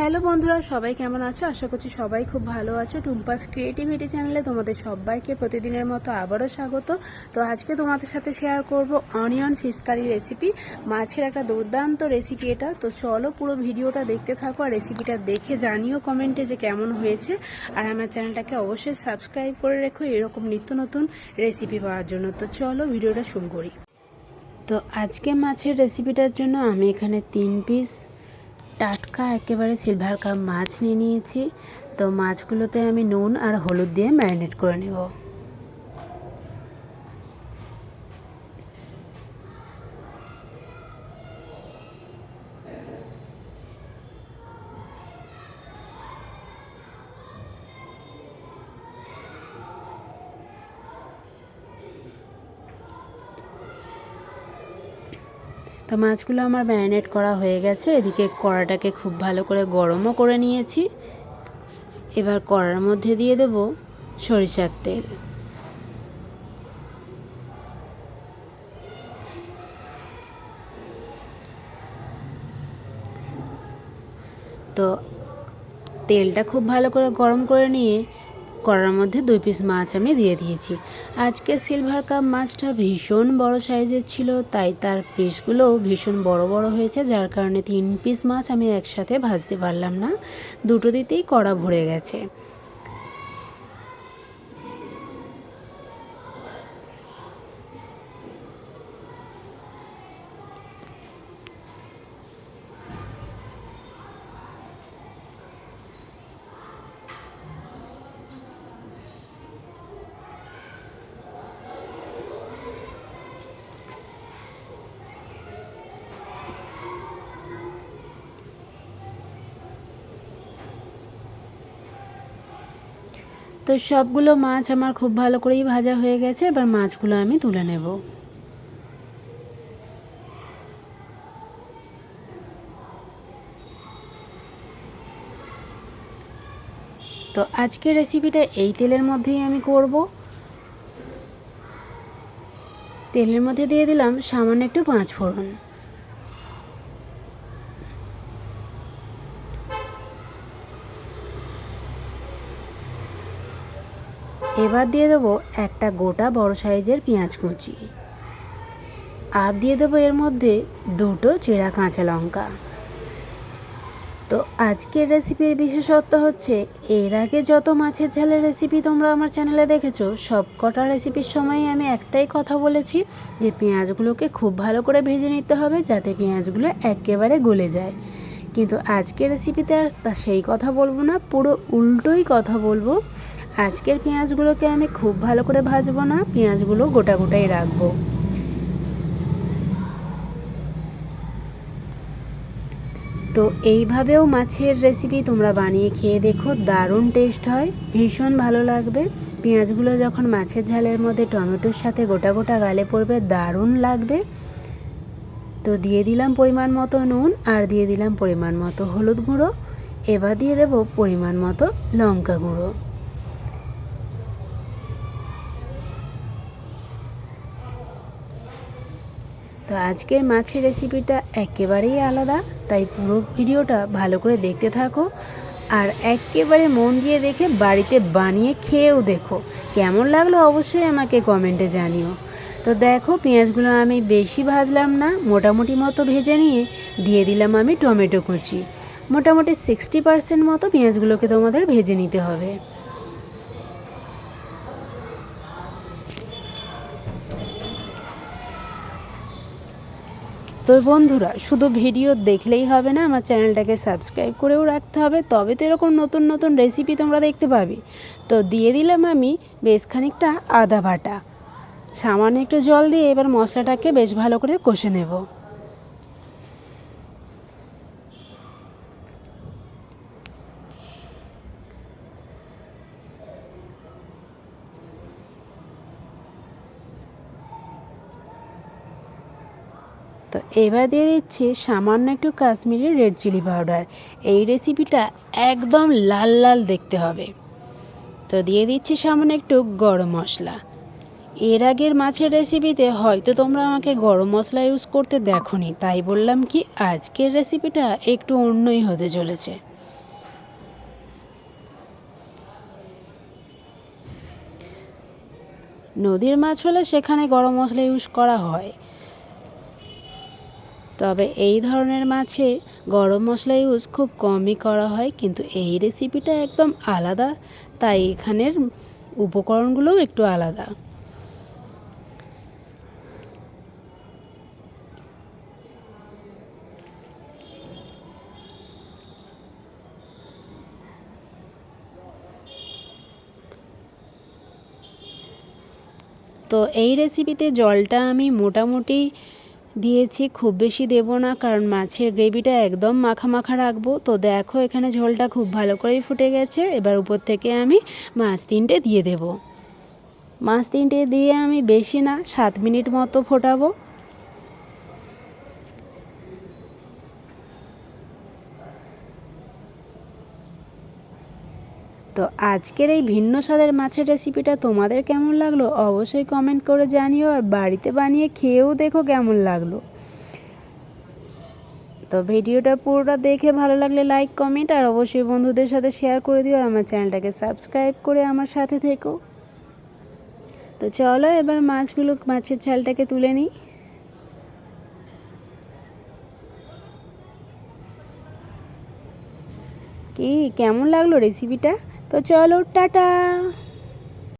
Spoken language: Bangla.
হ্যালো বন্ধুরা, সবাই কেমন আছো? আশা করছি সবাই খুব ভালো আছো। টুম্পাস ক্রিয়েটিভিটি চ্যানেলে তোমাদের সবাইকে প্রতিদিনের মতো আবারও স্বাগত। তো আজকে তোমাদের সাথে শেয়ার করব অনিয়ন ফিশ কারি রেসিপি মাছের একটা দুর্দান্ত রেসিপি এটা। তো চলো পুরো ভিডিওটা দেখতে থাকো আর রেসিপিটা দেখে জানিও কমেন্টে যে কেমন হয়েছে। আর আমার চ্যানেলটাকে অবশ্যই সাবস্ক্রাইব করে রেখো, এরকম নিত্য নতুন রেসিপি পাওয়ার জন্য। তো চলো ভিডিওটা শুরু করি। তো আজকে মাছের রেসিপিটার জন্য আমি এখানে তিন পিস টাটকা, একেবারে সিলভার কাপ মাছ নিয়ে নিয়েছি। তো মাছগুলোতে আমি নুন আর হলুদ দিয়ে ম্যারিনেট করে নেব। তো মাছগুলো আমার ম্যারিনেট করা হয়ে গেছে। এদিকে কড়াটাকে খুব ভালো করে গরমও করে নিয়েছি। এবার কড়ার মধ্যে দিয়ে দেব সরিষার তেল। তো তেলটা খুব ভালো করে গরম করে নিয়ে কড়ার মধ্যে দুই পিস মাছ আমি দিয়ে দিয়েছি। আজকে সিলভার কাপ মাছটা ভীষণ বড় সাইজের ছিল, তাই তার পিসগুলোও ভীষণ বড় বড় হয়েছে, যার কারণে তিন পিস মাছ আমি একসাথে ভাজতে পারলাম না। দুটো দিতেই কড়া ভরে গেছে। তো সবগুলো মাছ আমার খুব ভালো করেই ভাজা হয়ে গেছে, এবার মাছগুলো আমি তুলে নেব। তো আজকের রেসিপিটা এই তেলের মধ্যেই আমি করব। তেলের মধ্যে দিয়ে দিলাম সামান্য একটু পাঁচ এবার দিয়ে দেবো একটা গোটা বড় সাইজের পেঁয়াজ কুচি। আর দিয়ে দেবো এর মধ্যে দুটো চেরা কাঁচা লঙ্কা। তো আজকের রেসিপির বিশেষত্ব হচ্ছে, এর আগে যত মাছের ঝালের রেসিপি তোমরা আমার চ্যানেলে দেখেছ সব কটা রেসিপির সময় আমি একটাই কথা বলেছি যে পেঁয়াজগুলোকে খুব ভালো করে ভেজে নিতে হবে যাতে পেঁয়াজগুলো একেবারে গলে যায়। কিন্তু আজকের রেসিপিতে আর সেই কথা বলব না, পুরো উল্টোই কথা বলব। আজকের পেঁয়াজগুলোকে আমি খুব ভালো করে ভাজবো না, পেঁয়াজগুলো গোটা গোটাই রাখব। তো এইভাবেও মাছের রেসিপি তোমরা বানিয়ে খেয়ে দেখো, দারুণ টেস্ট হয়, ভীষণ ভালো লাগবে। পেঁয়াজগুলো যখন মাছের ঝালের মধ্যে টমেটোর সাথে গোটা গোটা গালে পড়বে, দারুণ লাগবে। তো দিয়ে দিলাম পরিমাণ মতো নুন আর দিয়ে দিলাম পরিমাণ মতো হলুদ গুঁড়ো। এবার দিয়ে দেব পরিমাণ মতো লঙ্কা গুঁড়ো। তো আজকের মাছের রেসিপিটা একেবারেই আলাদা, তাই পুরো ভিডিওটা ভালো করে দেখতে থাকো। আর একেবারে মন দিয়ে দেখে বাড়িতে বানিয়ে খেয়েও দেখো। কেমন লাগল অবশ্যই আমাকে কমেন্টে জানিও। তো দেখো, পেঁয়াজগুলো আমি বেশি ভাজলাম না, মোটামুটি মতো ভেজে নিয়ে দিয়ে দিলাম আমি টমেটো কুচি। মোটামুটি সিক্সটি পার্সেন্ট মতো পেঁয়াজগুলোকে তোমাদের ভেজে নিতে হবে। তো বন্ধুরা, শুধু ভিডিও দেখলেই হবে না, আমার চ্যানেলটাকে সাবস্ক্রাইব করেও রাখতে হবে। তবে তো এরকম নতুন নতুন রেসিপি তোমরা দেখতে পাবে। তো দিয়ে দিলাম আমি বেশ খানিকটা আদা বাটা। সামান্য একটু জল দিয়ে এবার মশলাটাকে বেশ ভালো করে কষে নেব। তো এবার দিয়ে দিচ্ছি সামান্য একটু কাশ্মীরি রেড চিলি পাউডার এই রেসিপিটা একদম লাল লাল দেখতে হবে। তো দিয়ে দিচ্ছি সামান্য একটু গরম মশলা। এর আগের মাছের রেসিপিতে হয়তো তোমরা আমাকে গরম মশলা ইউজ করতে দেখোনি, তাই বললাম কি আজকের রেসিপিটা একটু অন্যই হতে চলেছে। নদীর মাছ হলে সেখানে গরম মশলা ইউজ করা হয়। তবে এই ধরনের মাছে গরম মশলা ইউজ খুব কমই করা হয়, কিন্তু এই রেসিপিটা একদম আলাদা, তাই এখানের উপকরণগুলোও একটু আলাদা। তো এই রেসিপিতে জলটা আমি মোটামুটি দিয়েছি, খুব বেশি দেব না, কারণ মাছের গ্রেভিটা একদম মাখা মাখা রাখব। তো দেখো, এখানে ঝোলটা খুব ভালো করেই ফুটে গেছে। এবার উপর থেকে আমি মাছ তিনটে দিয়ে দেব। মাছ তিনটে দিয়ে আমি বেশি না, সাত মিনিট মতো ফোটাবো। তো আজকের এই ভিন্ন স্বাদের মাছের রেসিপিটা তোমাদের কেমন লাগল অবশ্যই কমেন্ট করে জানিও আর বাড়িতে বানিয়ে খেয়েও দেখো কেমন লাগল। তো ভিডিওটা পুরোটা দেখে ভালো লাগলে লাইক কমেন্ট আর অবশ্যই বন্ধুদের সাথে শেয়ার করে দিও আর আমার চ্যানেলটাকে সাবস্ক্রাইব করে আমার সাথে থেকো। তো চলো এবার মাছগুলো, মাছের ঝালটাকে তুলে নিই। কি? কেমন লাগল রেসিপিটা তো চলো টাটা!